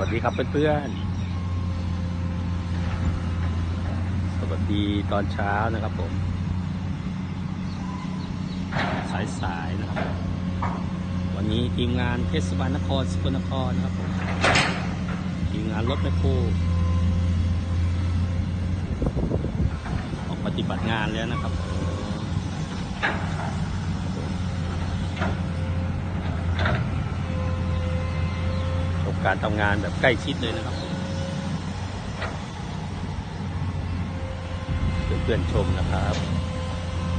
วัสดีครับเพื่อนๆ สวัสดีตอนเช้านะครับผม สายๆนะครับ วันนี้ทีมงานเทศบาลนครสกลนครนะครับผมทีมงานรถแมคโครออกปฏิบัติงานแล้วนะครับ ชม การทำงานแบบใกล้ชิดเลยนะครับเพื่อนๆชมนะครับ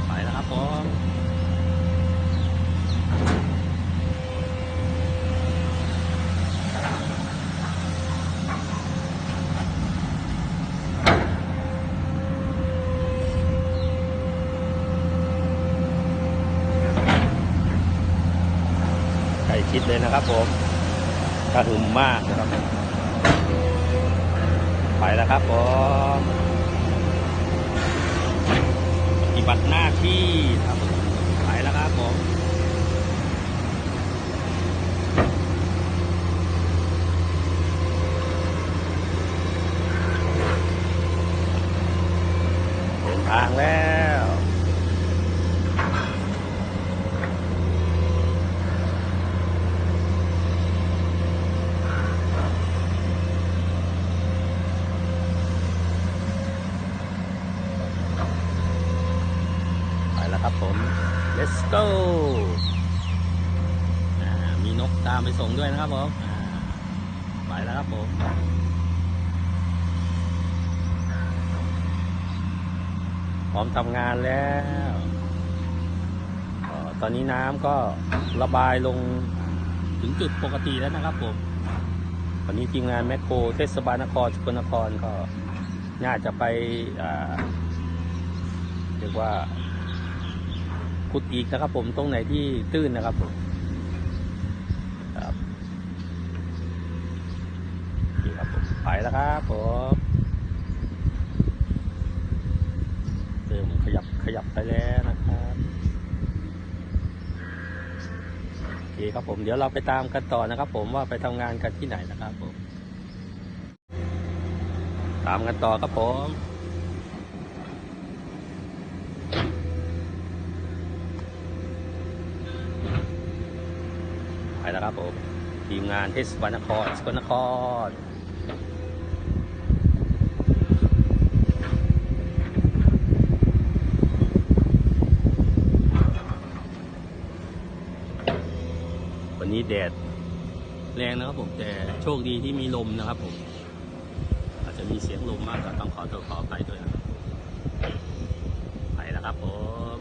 ไปแล้วครับผมใกล้ชิดเลยนะครับผม กระหึ่มมากนะครับ ไปแล้วครับผมปฏิบัติหน้าที่ครับไปแล้วครับผม เดินทางแล้ว ไป แล้วครับผม let's go มีนกตามไปส่งด้วยนะครับผมไปแล้วครับผมพร้อมทำงานแล้วตอนนี้น้ำก็ระบายลงถึงจุดปกติแล้วนะครับผมวันนี้ทีมงานแมคโครเทศบาลนครสกลนครก็น่าจะไปเรียกว่า ขุดอีกนะครับ ผมตรงไหนที่ตื้นนะครับผมครับนี่ครับผมไปแล้วครับผมเริ่มขยับขยับไปแล้วนะครับโอเคครับผมเดี๋ยวเราไปตามกันต่อนะครับ ผมว่าไปทำงานกันที่ไหนนะครับผมตามกันต่อครับผม ไปแล้วครับผมทีมงานเทศบาลนครสกลนครวันนี้แดดแรงนะครับผมแต่โชคดีที่มีลมนะครับผม อาจจะมีเสียงลมมากก็ต้องขอตัวขอไปด้วยนะไปแล้วครับผม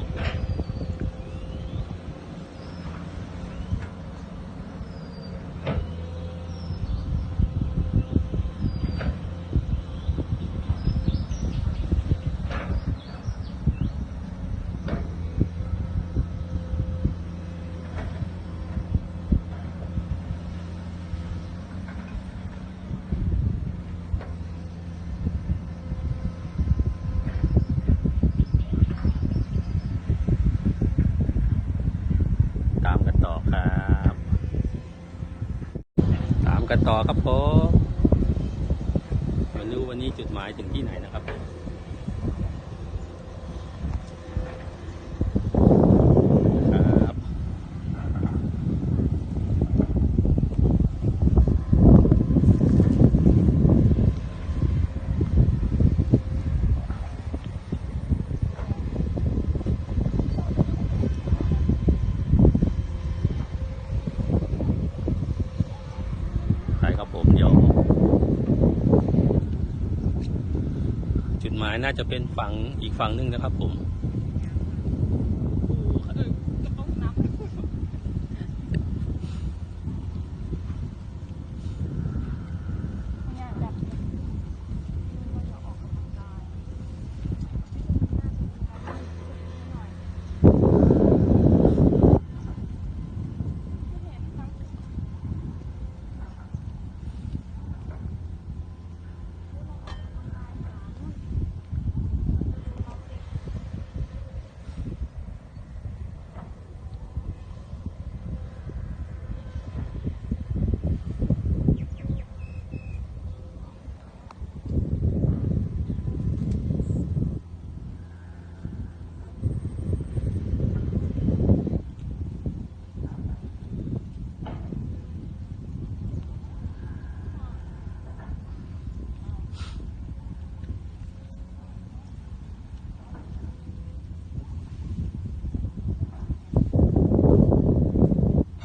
ตามกันต่อครับ ตาม กันต่อครับผมมาดูวันนี้จุดหมายถึงที่ไหนนะครับผมครับ ใช่ครับผมเดี๋ยว จุดหมาย น่าจะเป็นฝั่งอีกฝั่งหนึงนะครับผม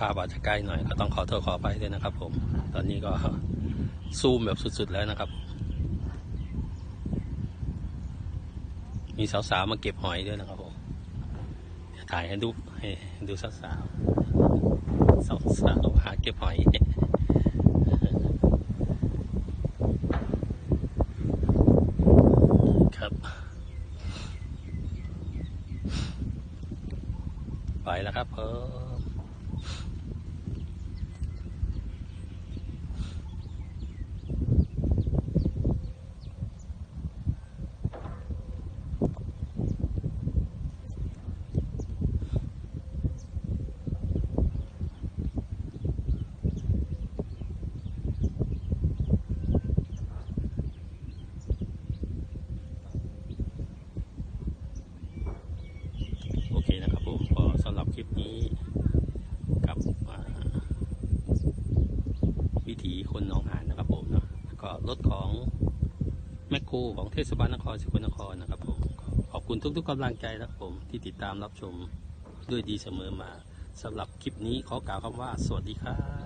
าพอาจจะใกล้หน่อยก็ต้องขอโทษขอไปด้วยนะครับผม ตอนนี้ก็ซูมแบบสุดๆแล้วนะครับ มีสาวๆมาเก็บหอยด้วยนะครับผมถ่ายให้ดูให้ดูสาวๆสาวๆหาเก็บหอยครับไปแล้วครับเพิ่มโอเคนะครับผมก็สำหรับคลิปนี้กับอ่า คนหน้องหานนะครับผมเนาะก็รถของแมคคูของเทศบาลนครสกลนครนะครับผมขอบคุณทุกๆกำลังใจนะครับผมที่ติดตามรับชมด้วยดีเสมอมาสำหรับคลิปนี้ขอกล่าวคำว่า สวัสดีครับ